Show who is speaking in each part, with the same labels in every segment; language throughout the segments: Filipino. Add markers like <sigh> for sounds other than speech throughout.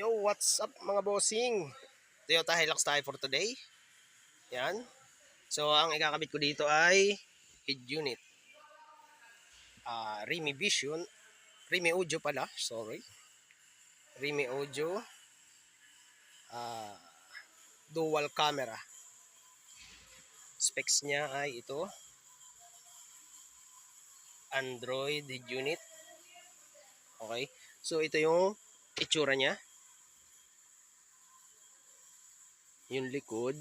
Speaker 1: Yo, what's up mga bossing? Toyota Hilux tayo for today. Yan. So, ang ikakabit ko dito ay head unit. Ah, Rimi Vision. Rimi Audio pala, sorry. Rimi Audio. Ah, dual camera. Specs niya ay ito. Android head unit. Okay. So, ito yung itsura niya. Yung likod.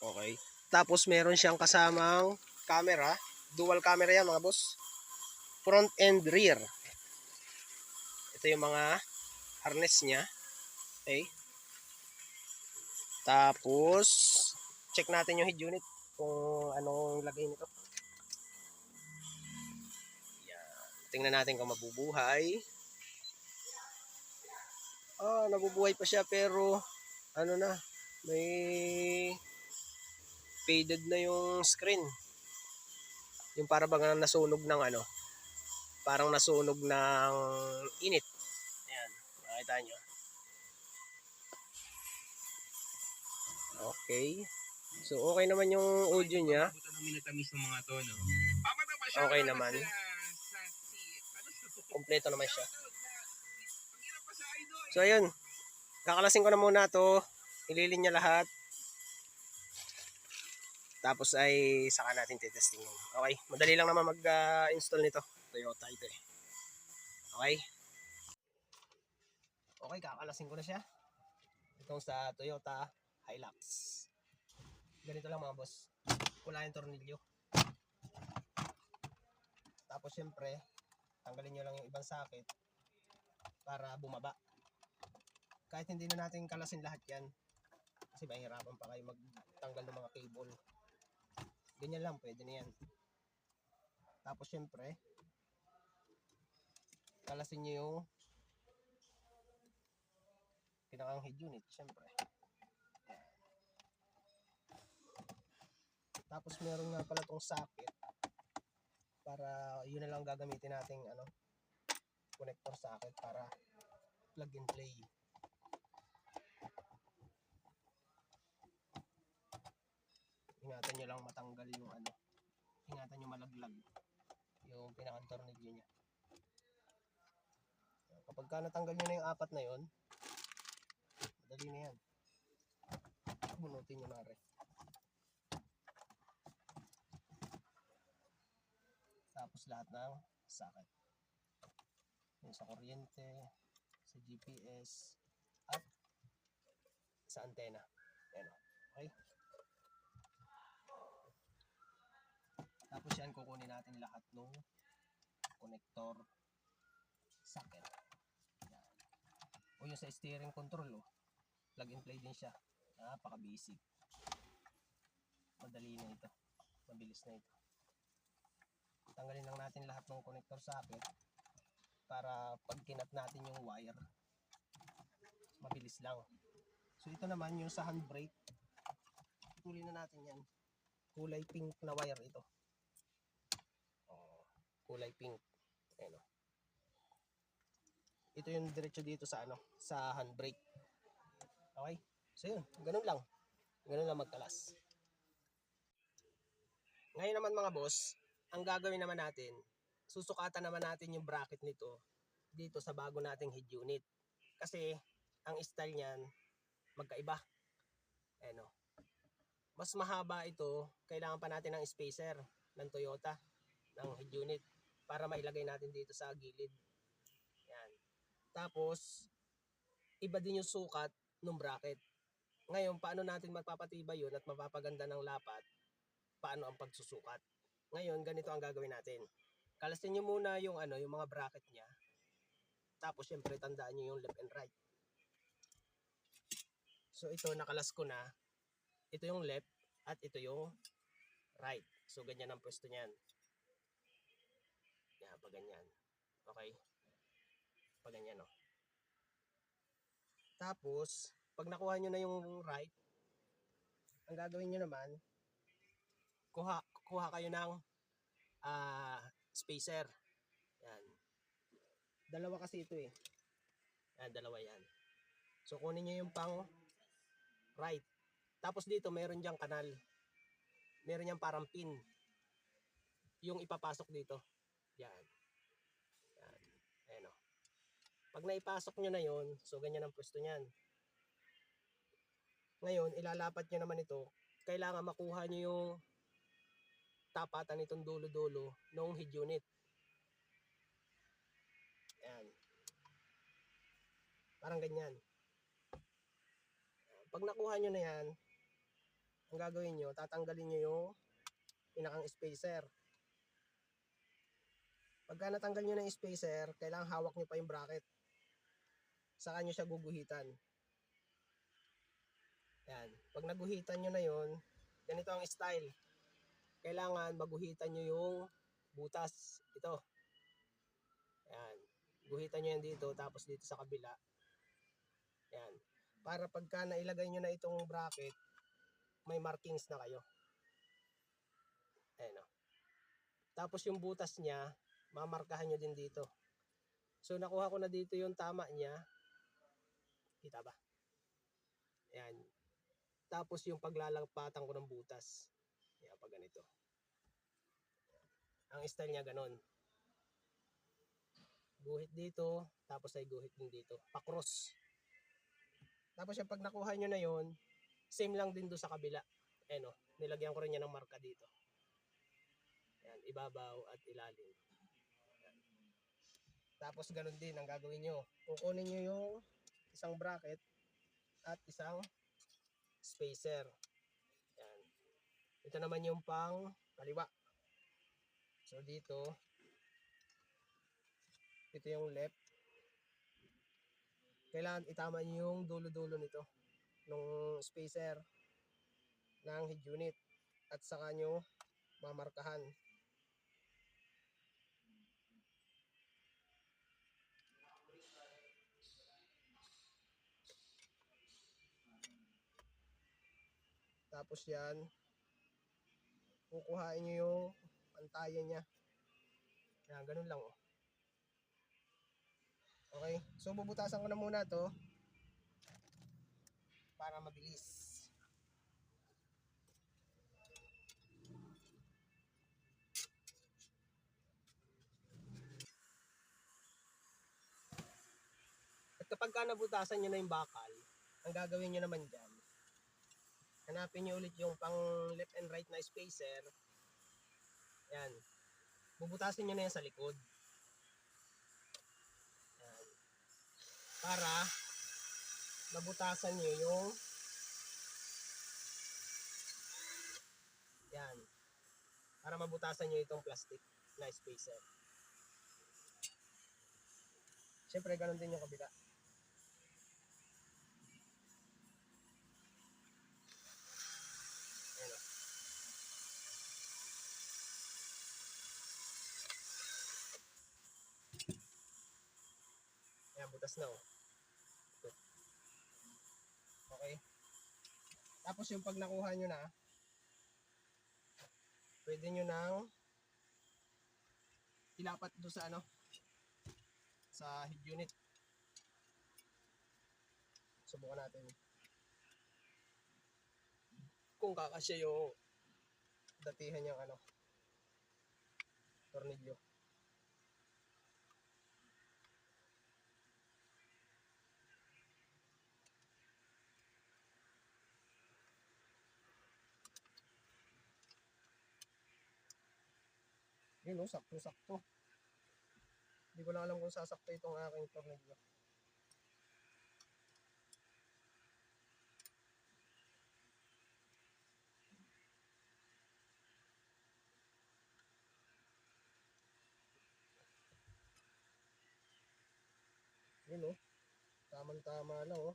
Speaker 1: Okay. Tapos meron siyang kasamang camera. Dual camera yan mga boss. Front and rear. Ito yung mga harness niya. Okay. Tapos, check natin yung head unit kung anong lagay nito. Yan. Tingnan natin kung mabubuhay. Ah, nabubuhay pa siya pero ano na, may faded na yung screen. Yung para bang nasunog ng ano, parang nasunog ng init. Ayan, makita nyo. Okay. So, okay naman yung audio niya. Okay naman. Kompleto naman siya. So, ayun. Kakalasin ko na muna to. Ililin niya lahat. Tapos ay saka natin titesting yun. Okay. Madali lang naman mag-install nito. Toyota ito eh. Okay. Okay, kakalasin ko na siya. Itong sa Toyota Hilux. Ganito lang mga boss. Wala yung tornilyo. Tapos syempre, tanggalin nyo lang yung ibang sakit para bumaba. Kahit hindi na natin kalasin lahat yan, kasi mahirapan pa kayo magtanggal ng mga cable. Ganyan lang, pwede na yan. Tapos syempre, kalasin nyo yung pinakang head unit, syempre. Tapos meron nga pala tong socket para yun na lang gagamitin nating ano connector socket para plug and play. Ingatan nyo lang matanggal yung ano. Ingatan nyo malaglag yung pinakang tornilyo niya. Kapag ka natanggal nyo na yung apat na yon, madali na yan. Bunutin nyo na rin. Tapos lahat ng socket. Yung sa kuryente, sa GPS, at sa antena. Ayan. Okay? Tapos yan, kukunin natin lahat ng connector socket. Yan. O yung sa steering control, oh. plug and play din siya. Napaka-basic. Madali na ito. Mabilis na ito tanggalin lang natin lahat ng connector socket para pag kinat natin yung wire mabilis lang so ito naman yung sa handbrake putulin na natin yan kulay pink na wire ito kulay pink Ayan, oh. ito yung diretso dito sa ano sa handbrake okay so yun ganun lang ganun lang magkalas ngayon naman mga boss ang gagawin naman natin, susukatan naman natin yung bracket nito dito sa bago nating head unit. Kasi ang style niyan magkaiba. Ano. Mas mahaba ito, kailangan pa natin ng spacer ng Toyota ng head unit para mailagay natin dito sa gilid. Yan. Tapos iba din yung sukat ng bracket. Ngayon, paano natin magpapatibay yun at mapapaganda ng lapat? Paano ang pagsusukat? Ngayon, ganito ang gagawin natin. Kalasin nyo muna yung ano, yung mga bracket niya. Tapos syempre tandaan nyo yung left and right. So ito nakalas ko na. Ito yung left at ito yung right. So ganyan ang pwesto niyan. Pag ganyan. Okay? Pag ganyan, no. Tapos, pag nakuha nyo na yung right, ang gagawin nyo naman, kuha kuha kayo ng ah spacer. Yan. Dalawa kasi ito eh. Yan, dalawa yan. So kunin nyo yung pang right. Tapos dito mayroon diyang kanal. Meron diyang parang pin. Yung ipapasok dito. Yan. Ayan o. Pag naipasok nyo na yon so ganyan ang pwesto niyan. Ngayon, ilalapat nyo naman ito. Kailangan makuha nyo yung tapatan nitong dulo-dulo ng head unit. Yan. Parang ganyan. Pag nakuha nyo na yan, ang gagawin nyo, tatanggalin nyo yung pinakang spacer. Pagka natanggal nyo na yung spacer, kailangan hawak nyo pa yung bracket. Saka nyo siya guguhitan. Yan. Pag naguhitan nyo na yon, ganito ang style. Kailangan maguhitan nyo yung butas. Ito. Yan. Guhitan nyo yan dito, tapos dito sa kabila. Yan. Para pagka nailagay nyo na itong bracket, may markings na kayo. Ayan o. Tapos yung butas niya, mamarkahan nyo din dito. So nakuha ko na dito yung tama niya. Kita ba? Ayan. Tapos yung paglalagpatan ko ng butas. Ayan, pag ganito. Ang style niya ganon. Guhit dito, tapos ay guhit din dito. Pakros. Tapos yung pag nakuha nyo na yon same lang din do sa kabila. Ayan o, nilagyan ko rin niya ng marka dito. Ayan, ibabaw at ilalim. Ayan. Tapos ganun din ang gagawin nyo. Kukunin nyo yung isang bracket at isang spacer. Ayan. Ito naman yung pang kaliwa. So dito, ito yung left. Kailangan itama yung dulo-dulo nito nung spacer ng head unit at saka nyo mamarkahan. Tapos yan, kukuhain nyo yung pantayan niya. Yan, ganun lang oh. Okay, so bubutasan ko na muna to para mabilis. At kapag ka nabutasan nyo na yung bakal, ang gagawin nyo naman dyan, hanapin nyo ulit yung pang left and right na spacer. Yan. Bubutasin nyo na yan sa likod. Yan. Para mabutasan nyo yung yan para mabutasan nyo itong plastic na spacer syempre ganun din yung kabila butas na oh. Okay. Tapos yung pag nakuha nyo na, pwede nyo nang ilapat doon sa ano, sa head unit. Subukan natin. Kung kakasya yung datihan niyang ano, tornilyo. Yun oh, sakto-sakto. Hindi ko lang alam kung sasakto itong aking tornilyo. Yun oh. Tamang-tama lang oh.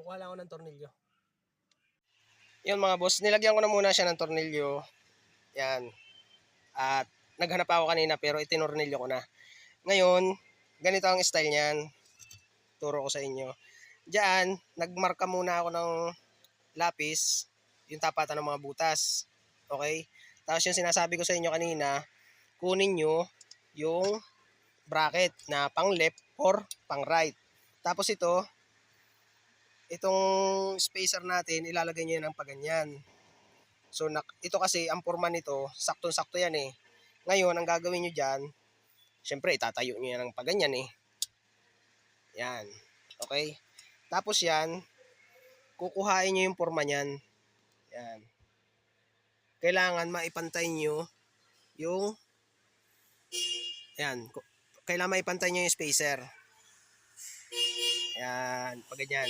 Speaker 1: kukuha lang ako ng tornilyo. Yun mga boss, nilagyan ko na muna siya ng tornilyo. Yan. At naghanap ako kanina pero itinornilyo ko na. Ngayon, ganito ang style niyan. Turo ko sa inyo. Diyan, nagmarka muna ako ng lapis, yung tapatan ng mga butas. Okay? Tapos yung sinasabi ko sa inyo kanina, kunin nyo yung bracket na pang left or pang right. Tapos ito, itong spacer natin, ilalagay nyo yan ng paganyan. So, nak- ito kasi, ang forma nito, saktong-sakto yan eh. Ngayon, ang gagawin nyo dyan, syempre, itatayo nyo yan ng paganyan eh. Yan. Okay? Tapos yan, kukuhain nyo yung forma niyan. Yan. Kailangan maipantay nyo yung yan. Kailangan maipantay nyo yung spacer. Yan. Pag ganyan.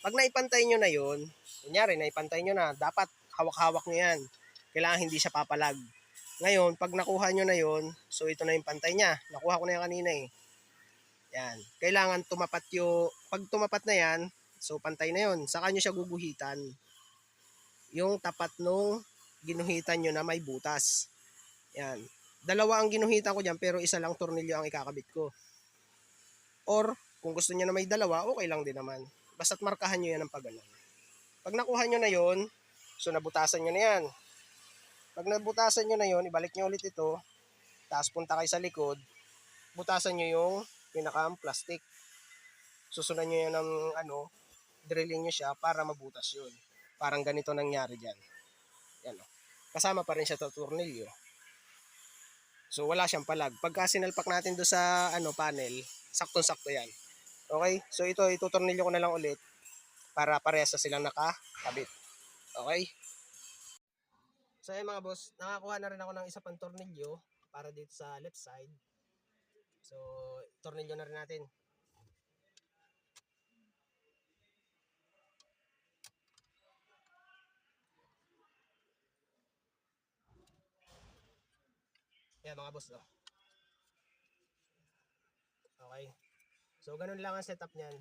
Speaker 1: Pag naipantay nyo na yun, kunyari, naipantay nyo na, dapat hawak-hawak nyo yan. Kailangan hindi siya papalag. Ngayon, pag nakuha nyo na yun, so ito na yung pantay niya. Nakuha ko na yan kanina eh. Yan. Kailangan tumapat yung, pag tumapat na yan, so pantay na yun. Saka nyo siya guguhitan. Yung tapat nung ginuhitan nyo na may butas. Yan. Dalawa ang ginuhitan ko dyan, pero isa lang tornilyo ang ikakabit ko. Or, kung gusto nyo na may dalawa, okay lang din naman. Basta't markahan nyo yan ng pag Pag nakuha nyo na yon so nabutasan nyo na yan. Pag nabutasan nyo na yon ibalik nyo ulit ito, tapos punta kayo sa likod, butasan nyo yung pinakang plastic. Susunan nyo yan ng ano, drilling nyo siya para mabutas yun. Parang ganito nangyari dyan. Yan o. Kasama pa rin siya sa tornilyo. So wala siyang palag. Pagka sinalpak natin do sa ano panel, saktong-sakto yan. Okay? So ito itutornilyo ko na lang ulit para parehas na silang nakakabit. Okay? So ayun mga boss, nakakuha na rin ako ng isa pang tornilyo para dito sa left side. So, tornilyo na rin natin. Yan mga boss, oh. Okay. So, ganun lang ang setup niyan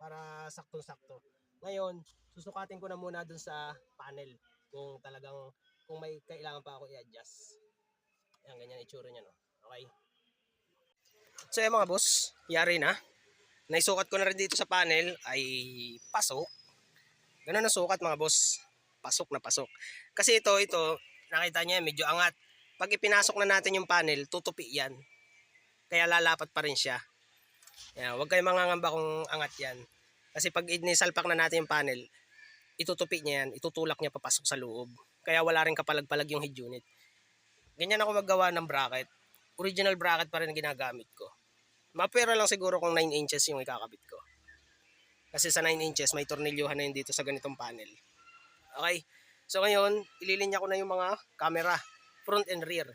Speaker 1: para saktong-sakto. Ngayon, susukatin ko na muna dun sa panel kung talagang kung may kailangan pa ako i-adjust. Yan, ganyan itsura niya, no? Okay. So, yan mga boss, yari na. Naisukat ko na rin dito sa panel ay pasok. Ganun ang sukat mga boss. Pasok na pasok. Kasi ito, ito, nakita niya medyo angat. Pag ipinasok na natin yung panel, tutupi yan. Kaya lalapat pa rin siya. Yan, huwag kayong mangangamba kung angat yan. Kasi pag inisalpak na natin yung panel, itutupi niya yan, itutulak niya papasok sa loob. Kaya wala rin kapalag-palag yung head unit. Ganyan ako maggawa ng bracket. Original bracket pa rin ginagamit ko. Mapera lang siguro kung 9 inches yung ikakabit ko. Kasi sa 9 inches, may tornilyuhan na yun dito sa ganitong panel. Okay? So ngayon, ililinya ko na yung mga camera, front and rear.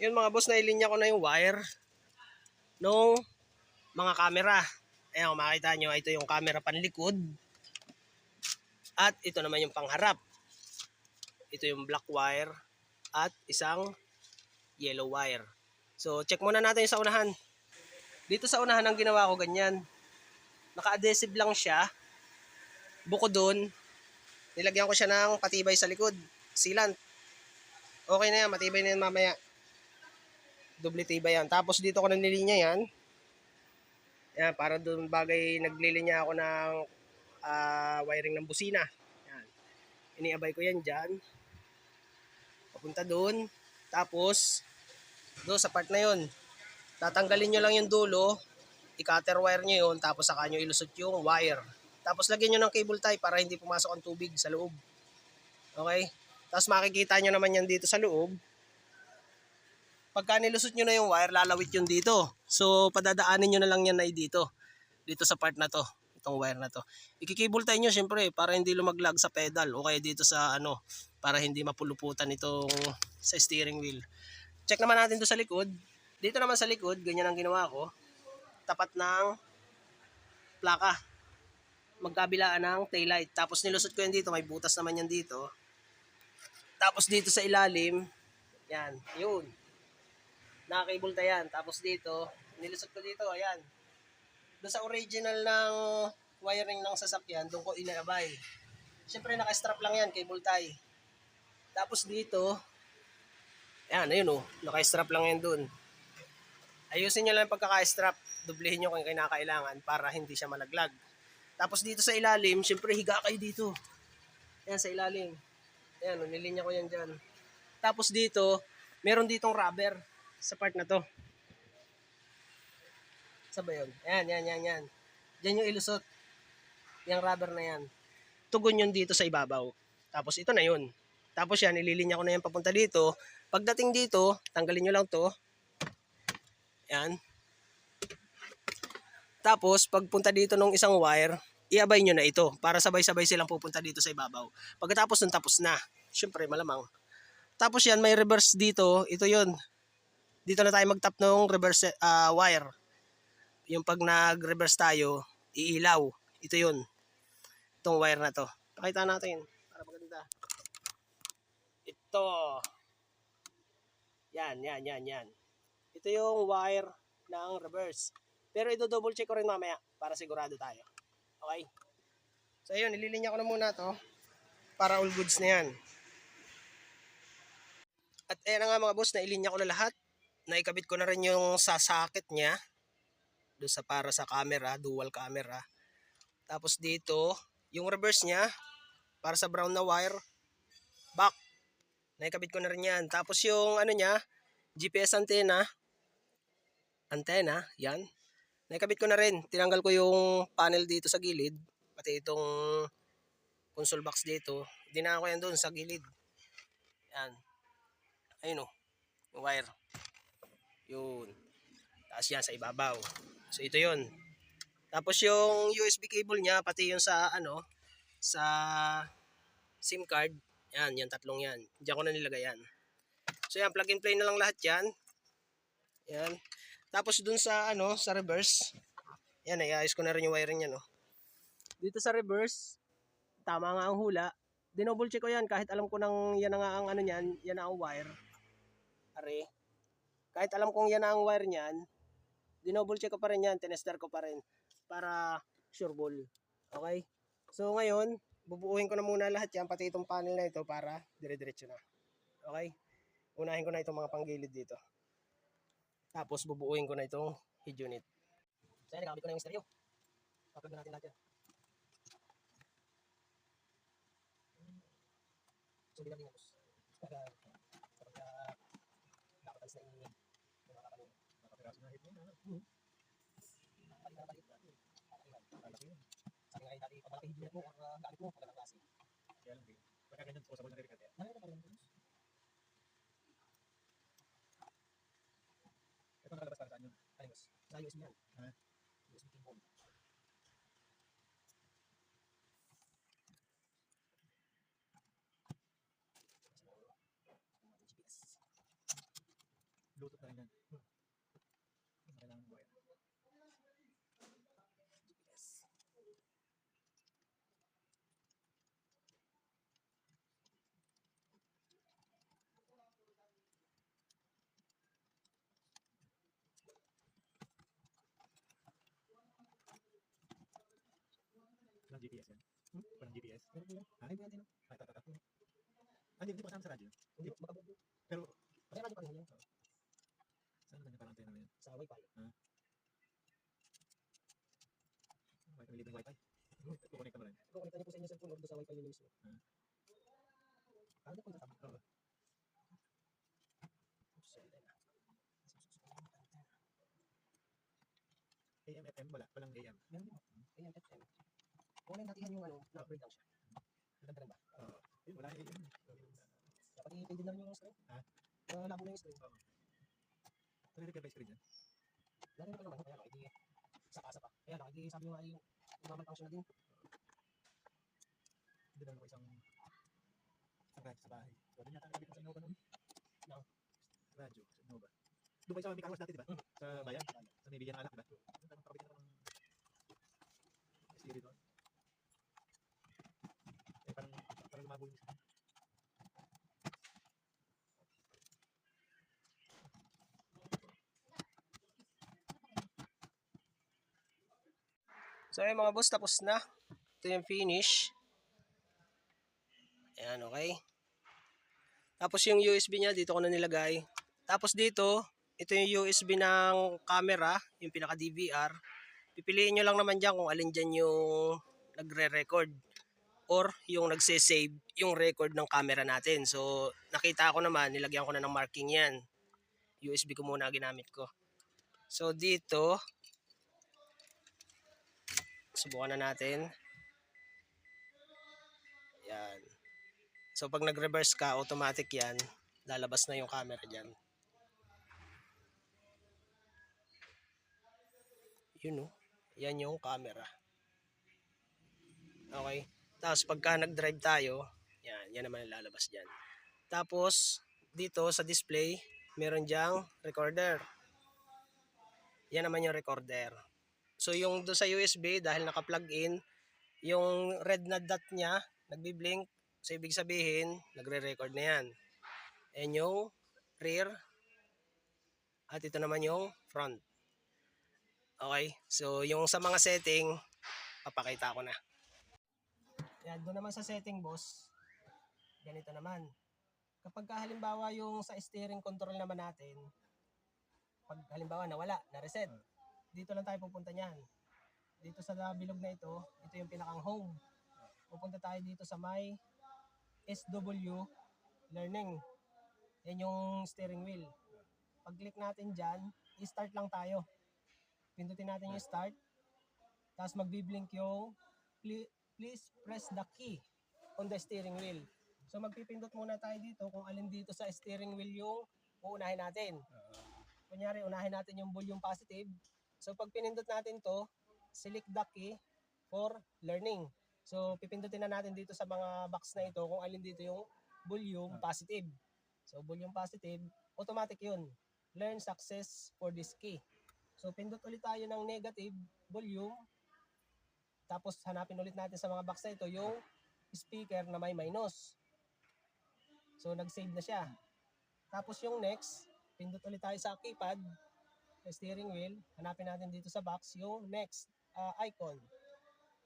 Speaker 1: Yun mga boss, nailinya ko na yung wire nung mga camera. Ayan, kung makita nyo, ito yung camera panlikod. At ito naman yung pangharap. Ito yung black wire at isang yellow wire. So, check muna natin yung sa unahan. Dito sa unahan ang ginawa ko ganyan. Naka-adhesive lang siya. Buko doon, nilagyan ko siya ng patibay sa likod. Sealant. Okay na yan, matibay na yan mamaya. Doble tibay yan. Tapos dito ko na nilinya yan. Yan, para doon bagay naglilinya ako ng ah, wiring ng busina. Yan. Iniabay ko yan dyan. Papunta doon. Tapos, doon sa part na yun, tatanggalin nyo lang yung dulo, i-cutter wire nyo yun, tapos saka nyo ilusot yung wire. Tapos lagyan nyo ng cable tie para hindi pumasok ang tubig sa loob. Okay? Tapos makikita nyo naman yan dito sa loob. Pagka nilusot nyo na yung wire, lalawit yun dito. So, padadaanin nyo na lang yan na dito. Dito sa part na to. Itong wire na to. Ikikable tie nyo syempre para hindi lumaglag sa pedal o kaya dito sa ano, para hindi mapuluputan itong sa steering wheel. Check naman natin to sa likod. Dito naman sa likod, ganyan ang ginawa ko. Tapat ng plaka. Magkabilaan ng taillight. Tapos nilusot ko yan dito. May butas naman yan dito. Tapos dito sa ilalim, yan, yun. Nakakable ta yan. Tapos dito, nilusot ko dito, ayan. doon sa original ng wiring ng sasakyan, doon ko inabay. Siyempre, naka-strap lang yan, cable tie. Tapos dito, yan, ayun oh, naka-strap lang yan doon. Ayusin nyo lang pagkaka-strap, dublihin nyo kung kinakailangan para hindi siya malaglag. Tapos dito sa ilalim, siyempre higa kayo dito. Yan, sa ilalim. Yan, oh, nilinya ko yan dyan. Tapos dito, meron ditong rubber sa part na to. Saan ba yun? Yan, yan, yan, yan. Diyan yung ilusot. Yung rubber na yan. Tugon yun dito sa ibabaw. Tapos ito na yun. Tapos yan, ililinya ko na yan papunta dito. Pagdating dito, tanggalin nyo lang to. Yan. Tapos, pagpunta dito ng isang wire, iabay nyo na ito para sabay-sabay silang pupunta dito sa ibabaw. Pagkatapos nun, tapos na. Siyempre, malamang. Tapos yan, may reverse dito. Ito yun. Dito na tayo mag-tap ng reverse ah, wire. Yung pag nag-reverse tayo, iilaw. Ito yun. Itong wire na to. Pakita natin. Para maganda. Ito. Yan, yan, yan, yan. Ito yung wire ng reverse. Pero ito double check ko rin mamaya para sigurado tayo. Okay? So yun, nililinya ko na muna to para all goods na yan. At ayan na nga mga boss, nailinya ko na lahat. Naikabit ko na rin yung sasakit niya. Doon sa para sa camera, dual camera. Tapos dito, yung reverse niya, para sa brown na wire, back. Naikabit ko na rin yan. Tapos yung ano niya, GPS antenna, antenna, yan. Naikabit ko na rin. Tinanggal ko yung panel dito sa gilid. Pati itong console box dito. Dinaan ko yan doon sa gilid. Yan. Ayun o. Yung wire. Yun. Tapos yan sa ibabaw. So ito yun. Tapos yung USB cable niya, pati yung sa ano, sa SIM card. Yan, yung tatlong yan. Diyan ko na nilagay yan. So yan, plug and play na lang lahat yan. Yan. Tapos dun sa ano, sa reverse. Yan, ayos ko na rin yung wiring niya, no. Dito sa reverse, tama nga ang hula. Dinoble check ko yan kahit alam ko nang yan na nga ang ano niyan, yan na ang wire. Kahit alam kong yan ang wire niyan, dinoble check ko pa rin yan, tinester ko pa rin para sure ball. Okay? So ngayon, bubuuhin ko na muna lahat yan, pati itong panel na ito para dire-diretso na. Okay? Unahin ko na itong mga panggilid dito. Tapos bubuuin ko na itong head unit. So yan, nagamit ko na yung stereo. Upload na natin lahat yan. So bilang din yan, boss. Pagka, pagka, nakatalis na yung yung mga kapanood.
Speaker 2: Nakapiraso na hit niya.
Speaker 1: Hmm. Palit na palit na.
Speaker 2: Malaki yun.
Speaker 1: Sabi nga dati, pag malaki unit mo, or uh, gamit mo, magandang klase.
Speaker 2: Kaya lang. Pagka ganyan, possible na rin kaya.
Speaker 1: Ano pa rin?
Speaker 2: Ito nakalabas para saan yun?
Speaker 1: Ano, boss? Sa USB yan.
Speaker 2: Ha?
Speaker 1: USB cable. GPS.
Speaker 2: Bluetooth na rin yan. Hmm. Kailangan mo yan.
Speaker 1: GPS.
Speaker 2: GPS yan.
Speaker 1: Hmm?
Speaker 2: Walang.
Speaker 1: Meron po yan.
Speaker 2: Ha?
Speaker 1: Ay, buwan din.
Speaker 2: Ay, tata, tata. Ah, hindi, hindi pa kasama sa radyo.
Speaker 1: Hindi, makabog.
Speaker 2: Pero,
Speaker 1: Kasi radyo pa rin yan.
Speaker 2: saan na parang antena na yan?
Speaker 1: Sa wifi.
Speaker 2: Wifi, libreng wifi. Kukunik mo rin.
Speaker 1: Kukunin niyo po sa inyong cellphone or sa wifi niyo mismo.
Speaker 2: Hmm.
Speaker 1: Ano po yung tama?
Speaker 2: Oo. AM, FM, wala. Walang AM.
Speaker 1: Meron din. AM, FM. Kung ano yung ano, na-upgrade lang siya. Maganda rin ba?
Speaker 2: Oo. Yun, wala yung AM.
Speaker 1: Dapat i-pay din na rin yung screen.
Speaker 2: Ha?
Speaker 1: Uh, labo na yung screen.
Speaker 2: Ano yung screen dyan?
Speaker 1: Lalo ko naman, kaya lang, hindi sa-asa pa. Kaya lang, hindi sabi mo nga yung function na din.
Speaker 2: Hindi lang ako isang isang radyo sa bahay. Pwede niya tayo sa Innova noon.
Speaker 1: No.
Speaker 2: Radyo sa Innova. Doon kayo sa may dati, di ba? Sa bayan. Sa may biyan ng alak, di ba? Doon tayo magpakabitin ako ng STD doon. Eh, parang, yung
Speaker 1: So ayun mga boss, tapos na. Ito yung finish. Ayan, okay. Tapos yung USB niya, dito ko na nilagay. Tapos dito, ito yung USB ng camera, yung pinaka DVR. Pipiliin nyo lang naman dyan kung alin dyan yung nagre-record or yung nagse-save yung record ng camera natin. So, nakita ko naman, nilagyan ko na ng marking yan. USB ko muna ginamit ko. So, dito, subukan na natin. Yan. So, pag nag-reverse ka, automatic yan. Lalabas na yung camera dyan. Yun oh. Yan yung camera. Okay. Tapos pagka nag-drive tayo, yan, yan naman lalabas dyan. Tapos, dito sa display, meron diyang recorder. Yan naman yung recorder. So, yung do sa USB, dahil naka-plug in, yung red na dot niya, nagbi-blink. So, ibig sabihin, nagre-record na yan. And yung rear, at ito naman yung front. Okay? So, yung sa mga setting, papakita ko na. Yan, doon naman sa setting, boss. Ganito naman. Kapag ka halimbawa yung sa steering control naman natin, pag halimbawa nawala, na-reset, dito lang tayo pupunta niyan. Dito sa bilog na ito, ito yung pinakang home. Pupunta tayo dito sa may SW Learning. Yan yung steering wheel. Pag-click natin dyan, i-start lang tayo. Pindutin natin yung start. Tapos magbi-blink yung please press the key on the steering wheel. So magpipindot muna tayo dito kung alin dito sa steering wheel yung uunahin natin. Kunyari, unahin natin yung volume positive. So pag pinindot natin to, select the key for learning. So pipindutin na natin dito sa mga box na ito kung alin dito yung volume positive. So volume positive, automatic yun. Learn success for this key. So pindot ulit tayo ng negative volume. Tapos hanapin ulit natin sa mga box na ito yung speaker na may minus. So nag-save na siya. Tapos yung next, pindot ulit tayo sa keypad, steering wheel. Hanapin natin dito sa box yung next ah, icon.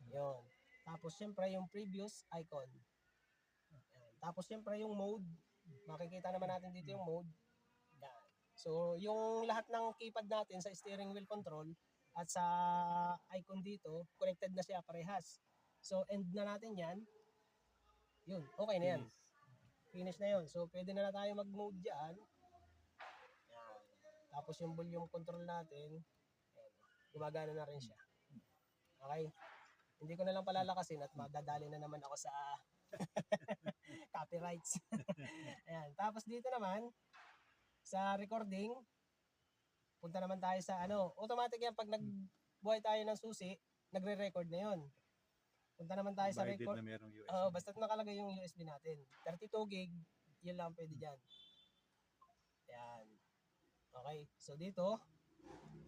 Speaker 1: Yon. Tapos syempre yung previous icon. Yan. Tapos syempre yung mode. Makikita naman natin dito yung mode. So yung lahat ng keypad natin sa steering wheel control at sa icon dito, connected na siya parehas. So end na natin yan. Yun, okay na yan. Finish na yun. So pwede na na tayo mag-mode dyan. Yan. Tapos yung volume control natin, yan, gumagana na rin siya. Okay? Hindi ko na lang palalakasin at madadali na naman ako sa <laughs> copyrights. <laughs> Ayan. Tapos dito naman, sa recording, punta naman tayo sa ano, automatic yan pag nagbuhay tayo ng susi, nagre-record na yon. Punta naman tayo sa
Speaker 2: Provided
Speaker 1: record.
Speaker 2: na merong USB.
Speaker 1: Oo, basta nakalagay yung USB natin. 32 gig, yun lang pwede dyan. Yan. Okay, so dito,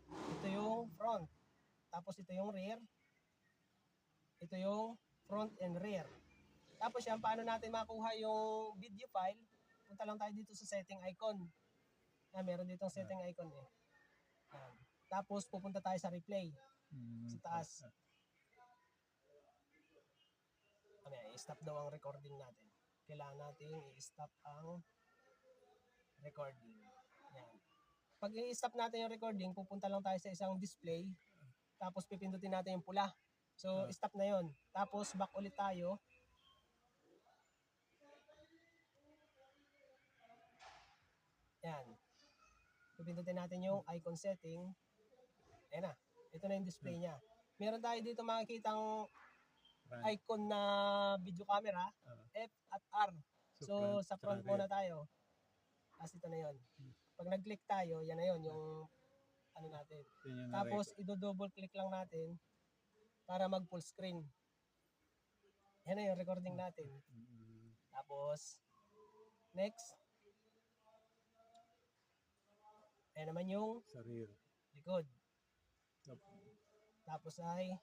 Speaker 1: ito yung front. Tapos ito yung rear. Ito yung front and rear. Tapos yan, paano natin makuha yung video file? Punta lang tayo dito sa setting icon. Yan, meron ditong setting icon eh. Tapos pupunta tayo sa replay
Speaker 2: Mm,
Speaker 1: sa taas. Ano yan, i-stop daw ang recording natin. Kailangan natin i-stop ang recording. Yan. Pag i-stop natin yung recording, pupunta lang tayo sa isang display. Tapos pipindutin natin yung pula. So,
Speaker 2: Ah.
Speaker 1: stop na yon. Tapos back ulit tayo. Yan. Pipindutin natin yung icon setting. Ayan na. Ito na yung display niya. Meron tayo dito makikitang
Speaker 2: front.
Speaker 1: icon na video camera,
Speaker 2: Ah.
Speaker 1: F at R. So, sa front muna tayo. Tapos ito na yon. Pag nag-click tayo, yan na yon yung ano natin.
Speaker 2: Yun
Speaker 1: Tapos, ido-double click lang natin para mag full screen. Yan na yung recording natin.
Speaker 2: Mm,
Speaker 1: Tapos, next. Ayan naman yung
Speaker 2: sa rear.
Speaker 1: likod.
Speaker 2: Tap-
Speaker 1: Tapos ay,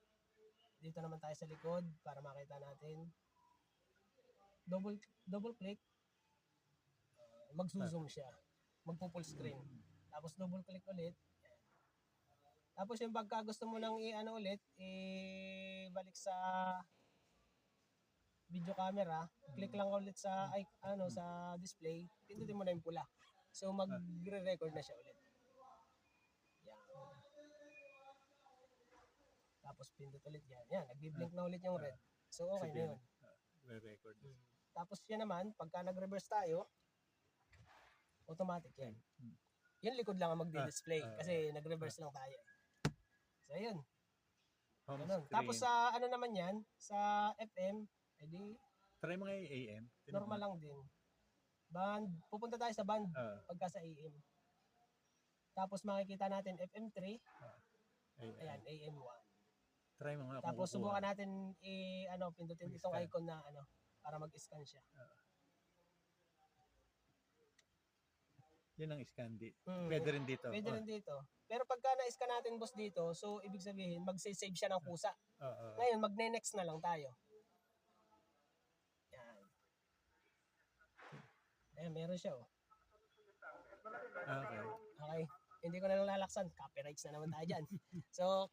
Speaker 1: dito naman tayo sa likod para makita natin. Double double click. Uh, magzo-zoom siya. Magpo full screen. Tapos double click ulit. Tapos yung pagka gusto mo nang i-ano ulit, i-balik sa video camera, click lang ulit sa ay, ano sa display, pindutin mo na yung pula. So magre-record na siya ulit. Tapos pindot ulit yan. Yan, nagbi-blink na ulit yung red. So okay na yun.
Speaker 2: Re-record.
Speaker 1: Tapos yan naman, pagka nag-reverse tayo, automatic yan.
Speaker 2: Hmm.
Speaker 1: Yung likod lang ang magdi-display
Speaker 2: Ah, ah,
Speaker 1: kasi nag-reverse lang tayo. So yun.
Speaker 2: Home
Speaker 1: Ganun. Tapos sa ano naman yan, sa FM, edi
Speaker 2: Try mo nga yung AM. Tinan
Speaker 1: normal lang din. Band, pupunta tayo sa band
Speaker 2: Ah,
Speaker 1: pagka sa AM. Tapos makikita natin FM3,
Speaker 2: AM.
Speaker 1: ayan, AM1.
Speaker 2: Try mo nga kung
Speaker 1: Tapos
Speaker 2: kukuha.
Speaker 1: subukan natin i ano pindutin itong
Speaker 2: Mag-scan.
Speaker 1: icon na ano para mag-scan siya.
Speaker 2: Yan ang scan di.
Speaker 1: Mm.
Speaker 2: Pwede rin dito.
Speaker 1: Pwede
Speaker 2: Oh,
Speaker 1: rin dito. Pero pagka na-scan natin boss dito, so ibig sabihin magse-save siya ng kusa.
Speaker 2: oo, oo.
Speaker 1: Ngayon magne-next na lang tayo. Yan. Ayan, meron siya oh.
Speaker 2: Ah, okay.
Speaker 1: Okay. Hindi ko na lang lalaksan. Copyrights na naman tayo dyan. <laughs> so,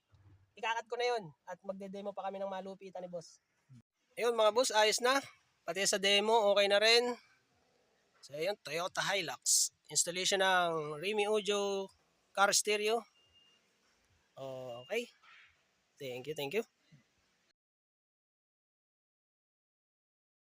Speaker 1: ikakat ko na yun. At magde-demo pa kami ng malupitan ni boss. Ayun mga boss, ayos na. Pati sa demo, okay na rin. So, ayun, Toyota Hilux. Installation ng Remy Audio car stereo. Okay. Thank you, thank you.